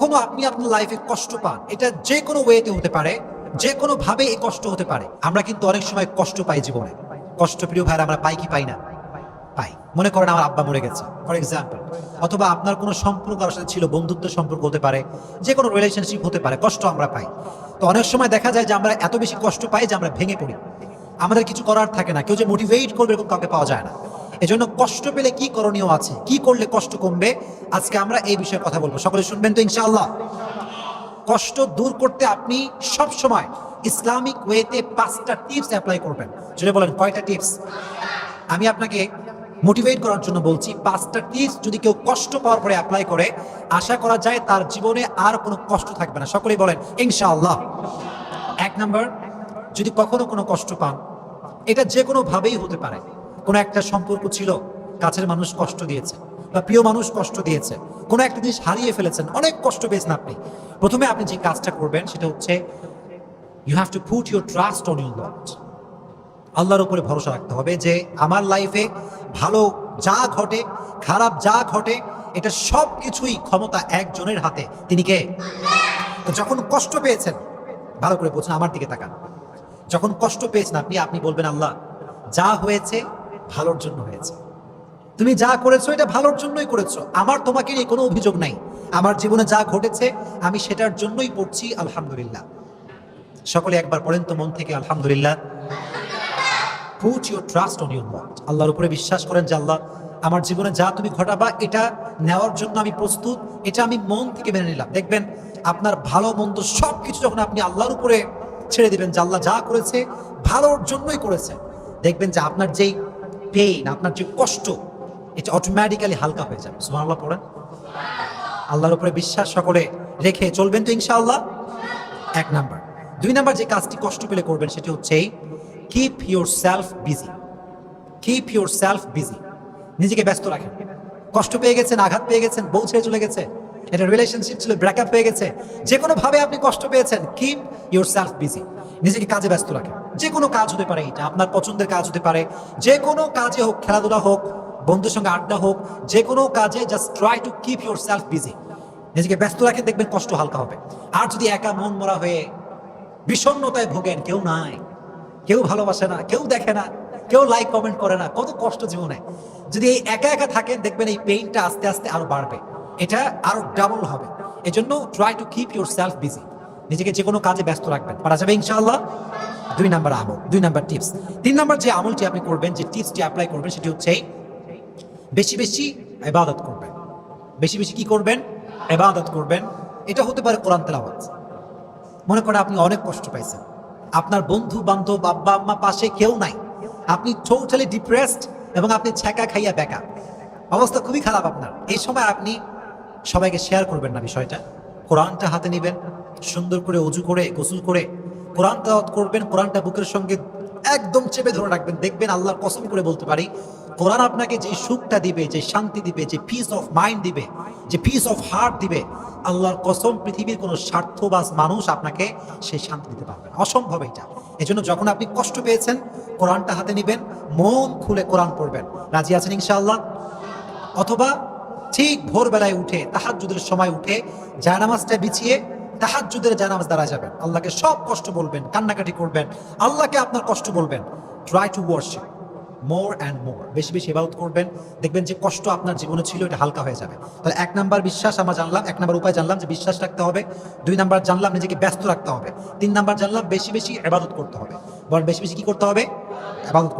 কোনো আপনি আপনার লাইফে কষ্ট পান। এটা যে কোনো ওয়েতে হতে পারে যে কোনো ভাবে এই কষ্ট হতে পারে। আমরা কিন্তু অনেক সময় কষ্ট পাই জীবনে। কষ্ট, প্রিয় ভাইরা, আমরা পাই কি পাই না? পাই। মনে করেন আমার আব্বা মরে গেছে ফর এক্সাম্পল অথবা আপনার কোনো সম্পর্ক কারোর সাথে ছিল, বন্ধুত্ব সম্পর্ক হতে পারে যে কোনো রিলেশনশিপ হতে পারে, কষ্ট আমরা পাই। তো অনেক সময় দেখা যায় যে আমরা এত বেশি কষ্ট পাই যে আমরা ভেঙে পড়ি। আমাদের কিছু করার থাকে না, কেউ যে মোটিভেট করবে এরকম কাউকে পাওয়া যায় না। এজন্য কষ্ট পেলে কি করণীয় আছে? কি করলে কষ্ট কমবে? আজকে আমরা এই বিষয়ে কথা বলব। সকলে শুনবেন তো ইনশাআল্লাহ? কষ্ট দূর করতে আপনি সব সময় ইসলামিক ওয়েতে পাঁচটা টিপস অ্যাপ্লাই করবেন। যদি বলেন, কয়টা টিপস? আমি আপনাকে মোটিভেট করার জন্য বলছি, পাঁচটা টিপস যদি কেউ কষ্ট পাওয়ার পরে অ্যাপ্লাই করে, আশা করা যায় তার জীবনে আর কোনো কষ্ট থাকবে না। সকলেই বলেন, ইনশাআল্লাহ। এক নাম্বার, যদি কখনো কোনো কষ্ট পান, এটা যে কোনো ভাবেই হতে পারে। কোনো একটা সম্পর্ক ছিল, কাছের মানুষ কষ্ট দিয়েছে বা প্রিয় মানুষ কষ্ট দিয়েছে, কোনো একটা জিনিস হারিয়ে ফেলেছেন, অনেক কষ্ট পেয়েছেন আপনি। প্রথমে আপনি যে কাজটা করবেন সেটা হচ্ছে you have to put your trust on your lot আল্লাহর উপরে ভরসা রাখতে হবে যে আমার লাইফে ভালো যা ঘটে, খারাপ যা ঘটে, এটা সব কিছুই ক্ষমতা একজনের হাতে। তিনি কে? যখন কষ্ট পেয়েছেন, ভালো করে বলছেন আমার দিকে তাকান। যখন কষ্ট পেয়েছেন আপনি আপনি বলবেন, আল্লাহ, যা হয়েছে ভালোর জন্য হয়েছে। তুমি যা করেছ, এটা ভালোর জন্যই করেছ। আমার তোমাকে নিয়ে কোনো অভিযোগ নাই। আমার জীবনে যা ঘটেছে, আমি সেটার জন্যই পড়ছি, আলহামদুলিল্লাহ। সকলে একবার পড়েন তো মন থেকে, আলহামদুলিল্লাহ। Put your trust on your lot আল্লাহর উপরে বিশ্বাস করেন যে আল্লাহ, আমার জীবনে যা তুমি ঘটাবা, এটা নেওয়ার জন্য আমি প্রস্তুত, এটা আমি মন থেকে মেনে নিলাম। দেখবেন, আপনার ভালো, মন্দ সব কিছু যখন আপনি আল্লাহর উপরে ছেড়ে দিবেন যে আল্লাহ যা করেছে, ভালোর জন্যই করেছে। দেখবেন যে আপনার যেই পেইন আপনার যে কষ্ট, এটা অটোমেটিক্যালি হালকা হয়ে যাবে। সুবহানাল্লাহ পড়েন। আল্লাহর উপরে বিশ্বাস সকলে রেখে চলবেন তো ইনশাআল্লাহ? এক নাম্বার। দুই নাম্বার যে কাজটি কষ্ট পেলে করবেন, সেটি হচ্ছে keep yourself busy keep yourself busy নিজেকে ব্যস্ত রাখেন। কষ্ট পেয়ে গেছেন, আঘাত পেয়ে গেছেন, বউ ছেড়ে চলে গেছে, এটা রিলেশনশিপ ছিল ব্রেকআপ হয়ে গেছে যে কোনো ভাবে আপনি কষ্ট পেয়েছেন কিপ ইউর সেলফ বিজি নিজেকে কাজে ব্যস্ত রাখেন যে কোনো কাজ হতে পারে এটা, আপনার পছন্দের কাজ হতে পারে। যে কোনো কাজে হোক, খেলাধুলা হোক, বন্ধুর সঙ্গে আড্ডা হোক, যে কোনো কাজে just try to keep yourself busy নিজেকে ব্যস্ত রাখেন দেখবেন কষ্ট হালকা হবে। আর যদি একা মন মরা হয়ে বিষণ্ণতায় ভোগেন, কেউ নাই। কেউ ভালোবাসে না, কেউ দেখে না, কেউ লাইক কমেন্ট করে না, কত কষ্ট জীবনে। যদি এই একা একা থাকেন, দেখবেন এই পেইনটা আস্তে আস্তে আরও বাড়বে। এটা আরও ডাবল হবে। এজন্য try to keep yourself busy নিজেকে যে কোনো কাজে ব্যস্ত রাখবেন। পারা যাবে ইনশাআল্লাহ দুই নাম্বার আমল, দুই নাম্বার টিপস তিন নাম্বার যে আমলটি আপনি করবেন, যে টিপসটি অ্যাপ্লাই করবেন, সেটি হচ্ছে বেশি বেশি ইবাদত করবেন। বেশি বেশি কি করবেন? ইবাদত করবেন। এটা হতে পারে কোরআন তেলাওয়াত। মনে করেন আপনি অনেক কষ্ট পাইছেন। আপনার বন্ধু বান্ধব আব্বা আম্মা পাশে কেউ নাই। আপনি টোটালি ডিপ্রেসড এবং আপনি ছ্যাঁকা খাইয়া বেকা অবস্থা খুবই খারাপ আপনার। এই সময় আপনি সবাইকে শেয়ার করবেন না বিষয়টা। কোরআনটা হাতে নেবেন, সুন্দর করে অজু করে, গোসল করে কোরআন তাওয়াত করবেন, কোরআনটা বুকের সঙ্গে একদম চেপে ধরে রাখবেন, দেখবেন আল্লাহর কসম করে বলতে পারি, কোরআন আপনাকে যে সুখটা দিবে, যে শান্তি দিবে, যে পিস অফ মাইন্ড দিবে, যে পিস অফ হার্ট দিবে, আল্লাহর কসম পৃথিবীর কোনো স্বার্থবাজ মানুষ আপনাকে সেই শান্তি দিতে পারবে না। অসম্ভব এটা। এই জন্য যখন আপনি কষ্ট পেয়েছেন, কোরআনটা হাতে নেবেন, মন খুলে কোরআন পড়বেন। রাজি আছেন ইনশাআল্লাহ? অথবা ঠিক ভোরবেলায় উঠে, তাহাজ্জুদের সময় উঠে জায়নামাজটা বিছিয়ে তাহাজ্জুদের জায়নামাজ দ্বারা যাবেন। আল্লাহকে সব কষ্ট বলবেন, কান্নাকাটি করবেন, আল্লাহকে আপনার কষ্ট বলবেন। Try to worship more and more বেশি বেশি ইবাদত করবেন, দেখবেন যে কষ্ট আপনার জীবনে ছিল, এটা হালকা হয়ে যাবে। তাহলে এক নাম্বার বিশ্বাস আমরা জানলাম, এক নাম্বার উপায় জানলাম যে বিশ্বাস রাখতে হবে। দুই নাম্বার জানলাম নিজেকে ব্যস্ত রাখতে হবে। তিন নাম্বার জানলাম বেশি বেশি ইবাদত করতে হবে। বল বেশি বেশি কি করতে হবে? হবে।